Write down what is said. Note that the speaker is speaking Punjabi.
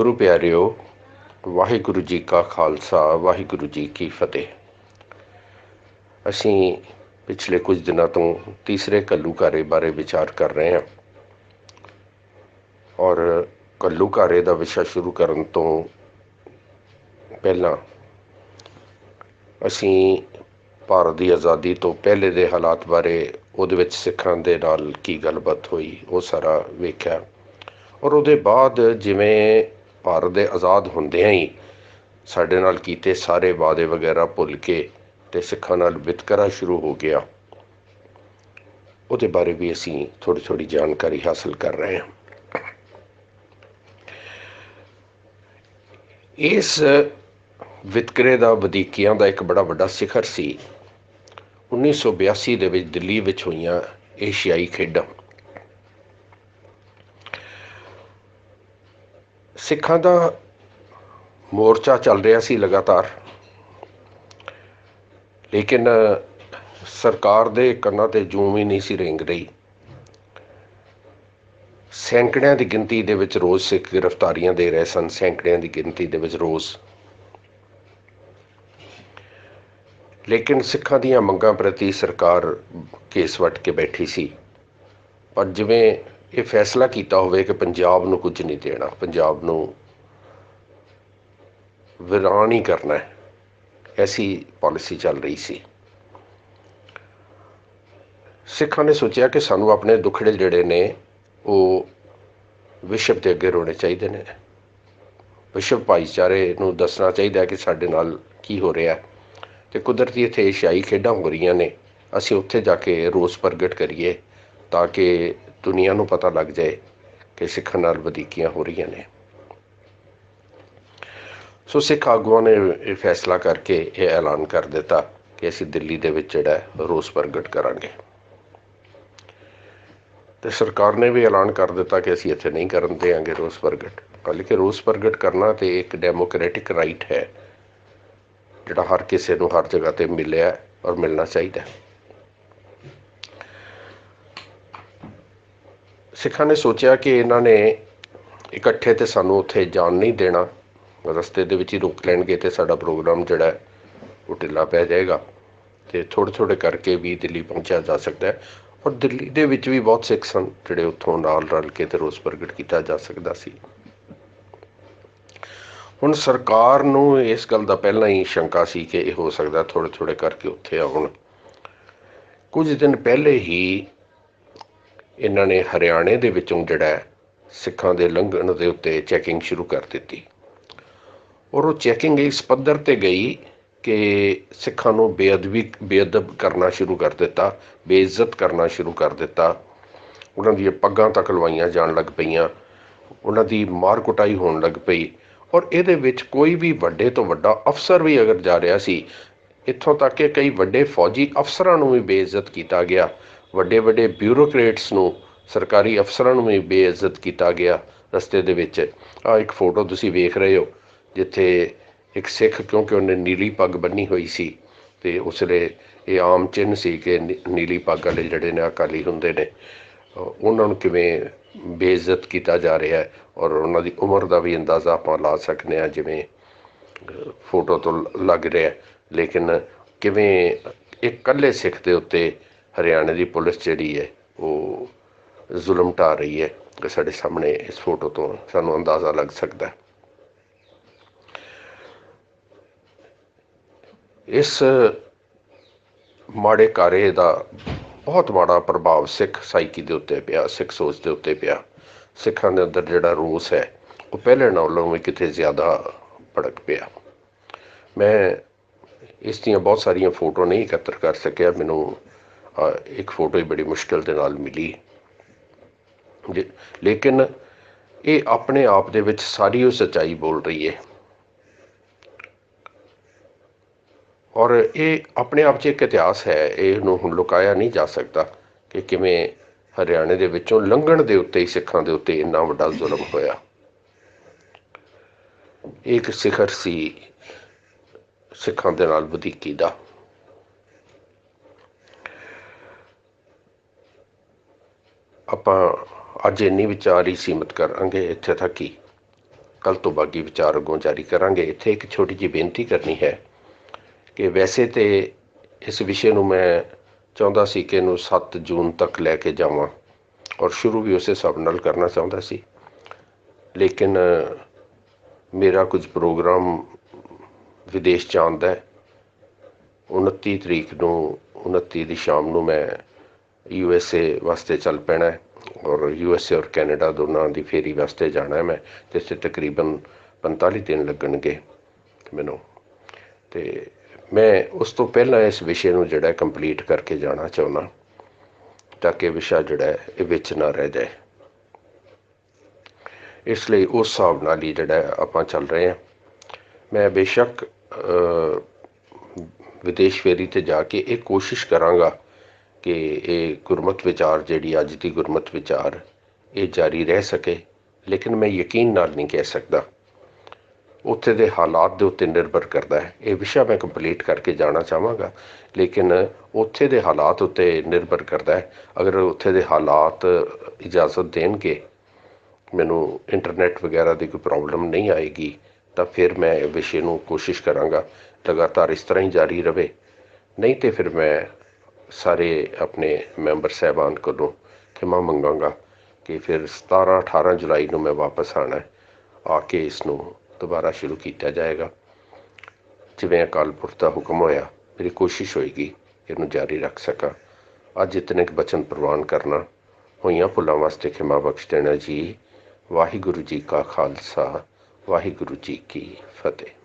ਗੁਰੂ ਪਿਆਰਿਓ, ਵਾਹਿਗੁਰੂ ਜੀ ਕਾ ਖਾਲਸਾ, ਵਾਹਿਗੁਰੂ ਜੀ ਕੀ ਫਤਿਹ। ਅਸੀਂ ਪਿਛਲੇ ਕੁਝ ਦਿਨਾਂ ਤੋਂ ਤੀਸਰੇ ਘੱਲੂਘਾਰੇ ਬਾਰੇ ਵਿਚਾਰ ਕਰ ਰਹੇ ਹਾਂ। ਔਰ ਘੱਲੂਘਾਰੇ ਦਾ ਵਿਸ਼ਾ ਸ਼ੁਰੂ ਕਰਨ ਤੋਂ ਪਹਿਲਾਂ ਅਸੀਂ ਭਾਰਤ ਦੀ ਆਜ਼ਾਦੀ ਤੋਂ ਪਹਿਲੇ ਦੇ ਹਾਲਾਤ ਬਾਰੇ ਉਹਦੇ ਵਿੱਚ ਸਿੱਖਾਂ ਦੇ ਨਾਲ ਕੀ ਗੱਲਬਾਤ ਹੋਈ, ਉਹ ਸਾਰਾ ਵੇਖਿਆ। ਔਰ ਉਹਦੇ ਬਾਅਦ ਜਿਵੇਂ ਭਾਰਤ ਦੇ ਆਜ਼ਾਦ ਹੁੰਦਿਆਂ ਹੀ ਸਾਡੇ ਨਾਲ ਕੀਤੇ ਸਾਰੇ ਵਾਅਦੇ ਵਗੈਰਾ ਭੁੱਲ ਕੇ ਤੇ ਸਿੱਖਾਂ ਨਾਲ ਵਿਤਕਰਾ ਸ਼ੁਰੂ ਹੋ ਗਿਆ। ਉਹਦੇ ਬਾਰੇ ਵੀ ਅਸੀਂ ਥੋੜੀ ਥੋੜੀ ਜਾਣਕਾਰੀ ਹਾਸਲ ਕਰ ਰਹੇ ਹਾਂ। ਇਸ ਵਿਤਕਰੇ ਦਾ, ਵਧੀਕੀਆਂ ਦਾ ਇੱਕ ਬੜਾ ਵੱਡਾ ਸਿਖਰ ਸੀ। 1982 ਦੇ ਵਿੱਚ ਦਿੱਲੀ ਵਿੱਚ ਹੋਈਆਂ ਏਸ਼ੀਆਈ ਖੇਡਾਂ। ਸਿੱਖਾਂ ਦਾ ਮੋਰਚਾ ਚੱਲ ਰਿਹਾ ਸੀ ਲਗਾਤਾਰ। ਲੇਕਿਨ ਸਰਕਾਰ ਦੇ ਕੰਨਾਂ ਤੇ ਜੂਮ ਹੀ ਨਹੀਂ ਸੀ ਰਿੰਗ ਰਹੀ। ਸੈਂਕੜਿਆਂ ਦੀ ਗਿਣਤੀ ਦੇ ਵਿੱਚ ਰੋਜ਼ ਸਿੱਖ ਗ੍ਰਿਫਤਾਰੀਆਂ ਦੇ ਰਹੇ ਸਨ। ਸੈਂਕੜਿਆਂ ਦੀ ਗਿਣਤੀ ਦੇ ਵਿੱਚ ਰੋਜ਼। ਲੇਕਿਨ ਸਿੱਖਾਂ ਦੀਆਂ ਮੰਗਾਂ ਪ੍ਰਤੀ ਸਰਕਾਰ ਕੇਸ ਵੱਟ ਕੇ ਬੈਠੀ ਸੀ। ਪਰ ਜਿਵੇਂ ਇਹ ਫੈਸਲਾ ਕੀਤਾ ਹੋਵੇ ਕਿ ਪੰਜਾਬ ਨੂੰ ਕੁਝ ਨਹੀਂ ਦੇਣਾ, ਪੰਜਾਬ ਨੂੰ ਵਿਰਾਨ ਹੀ ਕਰਨਾ ਹੈ। ਐਸੀ ਪਾਲਿਸੀ ਚੱਲ ਰਹੀ ਸੀ। ਸਿੱਖਾਂ ਨੇ ਸੋਚਿਆ ਕਿ ਸਾਨੂੰ ਆਪਣੇ ਦੁੱਖੜੇ ਜਿਹੜੇ ਨੇ, ਉਹ ਵਿਸ਼ਵ ਦੇ ਅੱਗੇ ਰੋਣੇ ਚਾਹੀਦੇ ਨੇ। ਵਿਸ਼ਵ ਭਾਈਚਾਰੇ ਨੂੰ ਦੱਸਣਾ ਚਾਹੀਦਾ ਕਿ ਸਾਡੇ ਨਾਲ ਕੀ ਹੋ ਰਿਹਾ ਹੈ। ਤੇ ਕੁਦਰਤੀ ਇੱਥੇ ਏਸ਼ੀਆਈ ਖੇਡਾਂ ਹੋ ਰਹੀਆਂ ਨੇ। ਅਸੀਂ ਉੱਥੇ ਜਾ ਕੇ ਰੋਸ ਪ੍ਰਗਟ ਕਰੀਏ ਤਾਂ ਕਿ ਦੁਨੀਆ ਨੂੰ ਪਤਾ ਲੱਗ ਜਾਏ ਕਿ ਸਿੱਖਾਂ ਨਾਲ ਵਧੀਕੀਆਂ ਹੋ ਰਹੀਆਂ ਨੇ। ਸੋ ਸਿੱਖ ਆਗੂਆਂ ਨੇ ਇਹ ਫੈਸਲਾ ਕਰਕੇ ਇਹ ਐਲਾਨ ਕਰ ਦਿੱਤਾ ਕਿ ਅਸੀਂ ਦਿੱਲੀ ਦੇ ਵਿੱਚ ਜਿਹੜਾ ਰੋਸ ਪ੍ਰਗਟ ਕਰਾਂਗੇ। ਤੇ ਸਰਕਾਰ ਨੇ ਵੀ ਐਲਾਨ ਕਰ ਦਿੱਤਾ ਕਿ ਅਸੀਂ ਇੱਥੇ ਨਹੀਂ ਕਰਨ ਦੇਾਂਗੇ ਰੋਸ ਪ੍ਰਗਟ। ਕੱਲ ਰੋਸ ਪ੍ਰਗਟ ਕਰਨਾ ਤੇ ਇੱਕ ਡੈਮੋਕ੍ਰੈਟਿਕ ਰਾਈਟ ਹੈ, ਜਿਹੜਾ ਹਰ ਕਿਸੇ ਨੂੰ ਹਰ ਜਗ੍ਹਾ ਤੇ ਮਿਲਿਆ ਔਰ ਮਿਲਣਾ ਚਾਹੀਦਾ ਸਿੱਖਾਂ ਨੇ ਸੋਚਿਆ ਕਿ ਇਹਨਾਂ ਨੇ ਇਕੱਠੇ ਤੇ ਸਾਨੂੰ ਉੱਥੇ ਜਾਣ ਨਹੀਂ ਦੇਣਾ। ਰਸਤੇ ਦੇ ਵਿੱਚ ਹੀ ਰੋਕ ਲੈਣਗੇ ਤੇ ਸਾਡਾ ਪ੍ਰੋਗਰਾਮ ਜਿਹੜਾ ਉਹ ਢਿੱਲਾ ਪੈ ਜਾਏਗਾ। ਤੇ ਥੋੜੇ ਥੋੜੇ ਕਰਕੇ ਵੀ ਦਿੱਲੀ ਪਹੁੰਚਿਆ ਜਾ ਸਕਦਾ ਹੈ। ਔਰ ਦਿੱਲੀ ਦੇ ਵਿੱਚ ਵੀ ਬਹੁਤ ਸਿੱਖ ਸਨ, ਜਿਹੜੇ ਉੱਥੋਂ ਨਾਲ ਰਲ ਕੇ ਤੇ ਰੋਸ ਪ੍ਰਗਟ ਕੀਤਾ ਜਾ ਸਕਦਾ ਸੀ। ਹੁਣ ਸਰਕਾਰ ਨੂੰ ਇਸ ਗੱਲ ਦਾ ਪਹਿਲਾਂ ਹੀ ਸ਼ੰਕਾ ਸੀ ਕਿ ਇਹ ਹੋ ਸਕਦਾ ਥੋੜੇ ਥੋੜੇ ਕਰਕੇ ਉੱਥੇ ਆਉਣ। ਕੁਝ ਦਿਨ ਪਹਿਲੇ ਹੀ ਇਹਨਾਂ ਨੇ ਹਰਿਆਣੇ ਦੇ ਵਿੱਚੋਂ ਜਿਹੜਾ ਸਿੱਖਾਂ ਦੇ ਲੰਘਣ ਦੇ ਉੱਤੇ ਚੈਕਿੰਗ ਸ਼ੁਰੂ ਕਰ ਦਿੱਤੀ। ਔਰ ਉਹ ਚੈਕਿੰਗ ਇਸ ਪੱਧਰ ਤੇ ਗਈ ਕਿ ਸਿੱਖਾਂ ਨੂੰ ਬੇਅਦਬੀ, ਬੇਅਦਬ ਕਰਨਾ ਸ਼ੁਰੂ ਕਰ ਦਿੱਤਾ, ਬੇਇੱਜ਼ਤ ਕਰਨਾ ਸ਼ੁਰੂ ਕਰ ਦਿੱਤਾ। ਉਹਨਾਂ ਦੀਆਂ ਪੱਗਾਂ ਤੱਕ ਲਵਾਈਆਂ ਜਾਣ ਲੱਗ ਪਈਆਂ, ਉਹਨਾਂ ਦੀ ਮਾਰ ਕੁਟਾਈ ਹੋਣ ਲੱਗ ਪਈ। ਔਰ ਇਹਦੇ ਵਿੱਚ ਕੋਈ ਵੀ ਵੱਡੇ ਤੋਂ ਵੱਡਾ ਅਫਸਰ ਵੀ ਅਗਰ ਜਾ ਰਿਹਾ ਸੀ, ਇੱਥੋਂ ਤੱਕ ਕਿ ਕਈ ਵੱਡੇ ਫੌਜੀ ਅਫਸਰਾਂ ਨੂੰ ਵੀ ਬੇਇੱਜ਼ਤ ਕੀਤਾ ਗਿਆ। ਵੱਡੇ ਵੱਡੇ ਬਿਊਰੋਕਰੇਟਸ ਨੂੰ ਸਰਕਾਰੀ ਅਫਸਰਾਂ ਨੂੰ ਵੀ ਬੇਇੱਜ਼ਤ ਕੀਤਾ ਗਿਆ ਰਸਤੇ ਦੇ ਵਿੱਚ। ਆ ਇੱਕ ਫੋਟੋ ਤੁਸੀਂ ਵੇਖ ਰਹੇ ਹੋ, ਜਿੱਥੇ ਇੱਕ ਸਿੱਖ, ਕਿਉਂਕਿ ਉਹਨੇ ਨੀਲੀ ਪੱਗ ਬੰਨੀ ਹੋਈ ਸੀ ਤੇ ਉਸਲੇ ਇਹ ਆਮ ਚਿੰਨ ਸੀ ਕਿ ਨੀਲੀ ਪੱਗ ਵਾਲੇ ਜਿਹੜੇ ਨੇ ਅਕਾਲੀ ਹੁੰਦੇ ਨੇ ਉਹਨਾਂ ਨੂੰ ਕਿਵੇਂ ਬੇਇੱਜ਼ਤ ਕੀਤਾ ਜਾ ਰਿਹਾ ਹੈ ਔਰ ਉਹਨਾਂ ਦੀ ਉਮਰ ਦਾ ਵੀ ਅੰਦਾਜ਼ਾ ਆਪਾਂ ਲਾ ਸਕਨੇ ਆ ਜਿਵੇਂ ਫੋਟੋ ਤੋਂ ਲੱਗ ਰਿਹਾ ਲੇਕਿਨ ਕਿਵੇਂ ਇੱਕ ਇਕੱਲੇ ਸਿੱਖ ਦੇ ਉੱਤੇ ਹਰਿਆਣੇ ਦੀ ਪੁਲਿਸ ਜਿਹੜੀ ਹੈ, ਉਹ ਜ਼ੁਲਮ ਢਾ ਰਹੀ ਹੈ ਕਿ ਸਾਡੇ ਸਾਹਮਣੇ ਇਸ ਫੋਟੋ ਤੋਂ ਸਾਨੂੰ ਅੰਦਾਜ਼ਾ ਲੱਗ ਸਕਦਾ ਹੈ। ਇਸ ਮਾੜੇ ਕਾਰੇ ਦਾ ਬਹੁਤ ਮਾੜਾ ਪ੍ਰਭਾਵ ਸਿੱਖ ਸਾਈਕੀ ਦੇ ਉੱਤੇ ਪਿਆ, ਸਿੱਖ ਸੋਚ ਦੇ ਉੱਤੇ ਪਿਆ। ਸਿੱਖਾਂ ਦੇ ਅੰਦਰ ਜਿਹੜਾ ਰੋਸ ਹੈ, ਉਹ ਪਹਿਲੇ ਨਾਲੋਂ ਵੀ ਕਿਤੇ ਜ਼ਿਆਦਾ ਭੜਕ ਪਿਆ। ਮੈਂ ਇਸ ਦੀਆਂ ਬਹੁਤ ਸਾਰੀਆਂ ਫੋਟੋ ਨਹੀਂ ਇਕੱਤਰ ਕਰ ਸਕਿਆ, ਮੈਨੂੰ ਇੱਕ ਫੋਟੋ ਹੀ ਬੜੀ ਮੁਸ਼ਕਲ ਦੇ ਨਾਲ ਮਿਲੀ। ਲੇਕਿਨ ਇਹ ਆਪਣੇ ਆਪ ਦੇ ਵਿੱਚ ਸਾਰੀ ਉਹ ਸੱਚਾਈ ਬੋਲ ਰਹੀ ਹੈ। ਔਰ ਇਹ ਆਪਣੇ ਆਪ 'ਚ ਇੱਕ ਇਤਿਹਾਸ ਹੈ, ਇਹ ਨੂੰ ਹੁਣ ਲੁਕਾਇਆ ਨਹੀਂ ਜਾ ਸਕਦਾ ਕਿ ਕਿਵੇਂ ਹਰਿਆਣੇ ਦੇ ਵਿੱਚੋਂ ਲੰਘਣ ਦੇ ਉੱਤੇ ਹੀ ਸਿੱਖਾਂ ਦੇ ਉੱਤੇ ਇੰਨਾ ਵੱਡਾ ਜ਼ੁਲਮ ਹੋਇਆ। ਇੱਕ ਸਿਖਰ ਸੀ ਸਿੱਖਾਂ ਦੇ ਨਾਲ ਵਧੀਕੀ ਦਾ। ਆਪਾਂ ਅੱਜ ਇੰਨੀ ਵਿਚਾਰ ਹੀ ਸੀਮਤ ਕਰਾਂਗੇ ਇੱਥੇ ਤੱਕ ਹੀ ਕੱਲ ਤੋਂ ਬਾਕੀ ਵਿਚਾਰ ਅੱਗੋਂ ਜਾਰੀ ਕਰਾਂਗੇ। ਇੱਥੇ ਇੱਕ ਛੋਟੀ ਜਿਹੀ ਬੇਨਤੀ ਕਰਨੀ ਹੈ ਕਿ ਵੈਸੇ ਤੇ ਇਸ ਵਿਸ਼ੇ ਨੂੰ ਮੈਂ ਚਾਹੁੰਦਾ ਸੀ ਕਿ ਇਹਨੂੰ 7 ਜੂਨ ਤੱਕ ਲੈ ਕੇ ਜਾਵਾਂ ਔਰ ਸ਼ੁਰੂ ਵੀ ਉਸੇ ਹਿਸਾਬ ਨਾਲ ਕਰਨਾ ਚਾਹੁੰਦਾ ਸੀ। ਲੇਕਿਨ ਮੇਰਾ ਕੁਝ ਪ੍ਰੋਗਰਾਮ ਵਿਦੇਸ਼ ਜਾਣ ਦਾ ਹੈ। 29 ਤਰੀਕ ਨੂੰ 29 ਦੀ ਸ਼ਾਮ ਨੂੰ ਮੈਂ ਯੂ ਐਸ ਏ ਵਾਸਤੇ ਚੱਲ ਪੈਣਾ ਹੈ ਔਰ ਯੂ ਐਸ ਏ ਔਰ ਕੈਨੇਡਾ ਦੋਨਾਂ ਦੀ ਫੇਰੀ ਵਾਸਤੇ ਜਾਣਾ ਹੈ ਮੈਂ ਜਿਸ 'ਤੇ ਤਕਰੀਬਨ 45 ਦਿਨ ਲੱਗਣਗੇ ਮੈਨੂੰ। ਤੇ ਮੈਂ ਉਸ ਤੋਂ ਪਹਿਲਾਂ ਇਸ ਵਿਸ਼ੇ ਨੂੰ ਜਿਹੜਾ ਕੰਪਲੀਟ ਕਰਕੇ ਜਾਣਾ ਚਾਹੁੰਦਾ ਤਾਂ ਕਿ ਵਿਸ਼ਾ ਜਿਹੜਾ ਇਹ ਵਿੱਚ ਨਾ ਰਹਿ ਜਾਏ। ਇਸ ਲਈ ਉਸ ਹਿਸਾਬ ਨਾਲ ਹੀ ਜਿਹੜਾ ਆਪਾਂ ਚੱਲ ਰਹੇ ਹਾਂ। ਮੈਂ ਬੇਸ਼ੱਕ ਵਿਦੇਸ਼ ਫੇਰੀ ਤੇ ਜਾ ਕੇ ਇਹ ਕੋਸ਼ਿਸ਼ ਕਰਾਂਗਾ ਕਿ ਇਹ ਗੁਰਮਤ ਵਿਚਾਰ ਜਿਹੜੀ ਅੱਜ ਦੀ ਗੁਰਮਤ ਵਿਚਾਰ, ਇਹ ਜਾਰੀ ਰਹਿ ਸਕੇ, ਲੇਕਿਨ ਮੈਂ ਯਕੀਨ ਨਾਲ ਨਹੀਂ ਕਹਿ ਸਕਦਾ। ਉੱਥੇ ਦੇ ਹਾਲਾਤ ਦੇ ਉੱਤੇ ਨਿਰਭਰ ਕਰਦਾ ਹੈ। ਇਹ ਵਿਸ਼ਾ ਮੈਂ ਕੰਪਲੀਟ ਕਰਕੇ ਜਾਣਾ ਚਾਹਾਂਗਾ, ਲੇਕਿਨ ਉੱਥੇ ਦੇ ਹਾਲਾਤ ਉੱਤੇ ਨਿਰਭਰ ਕਰਦਾ ਹੈ। ਅਗਰ ਉੱਥੇ ਦੇ ਹਾਲਾਤ ਇਜਾਜ਼ਤ ਦੇਣਗੇ, ਮੈਨੂੰ ਇੰਟਰਨੈਟ ਵਗੈਰਾ ਦੀ ਕੋਈ ਪ੍ਰੋਬਲਮ ਨਹੀਂ ਆਏਗੀ, ਤਾਂ ਫਿਰ ਮੈਂ ਵਿਸ਼ੇ ਨੂੰ ਕੋਸ਼ਿਸ਼ ਕਰਾਂਗਾ। ਲਗਾਤਾਰ ਇਸ ਤਰ੍ਹਾਂ ਹੀ ਜਾਰੀ ਰਵੇ ਨਹੀਂ ਤੇ ਫਿਰ ਮੈਂ ਸਾਰੇ ਆਪਣੇ ਮੈਂਬਰ ਸਹਿਬਾਨ ਕੋਲੋਂ ਖਿਮਾ ਮੰਗਾਂਗਾ ਕਿ ਫਿਰ 17 18 ਜੁਲਾਈ ਨੂੰ ਮੈਂ ਵਾਪਸ ਆਣਾ ਆ ਕੇ ਇਸ ਨੂੰ ਦੁਬਾਰਾ ਸ਼ੁਰੂ ਕੀਤਾ ਜਾਏਗਾ। ਜਿਵੇਂ ਅਕਾਲ ਪੁਰਖ ਦਾ ਹੁਕਮ ਹੋਇਆ, ਮੇਰੀ ਕੋਸ਼ਿਸ਼ ਹੋਏਗੀ ਇਹਨੂੰ ਜਾਰੀ ਰੱਖ ਸਕਾਂ। ਅੱਜ ਇਤਨੇ ਕੁ ਬਚਨ ਪ੍ਰਵਾਨ ਕਰਨਾ, ਹੋਈਆਂ ਭੁੱਲਾਂ ਵਾਸਤੇ ਖਿਮਾ ਬਖਸ਼ ਦੇਣਾ ਜੀ। ਵਾਹਿਗੁਰੂ ਜੀ ਕਾ ਖਾਲਸਾ, ਵਾਹਿਗੁਰੂ ਜੀ ਕੀ ਫਤਿਹ।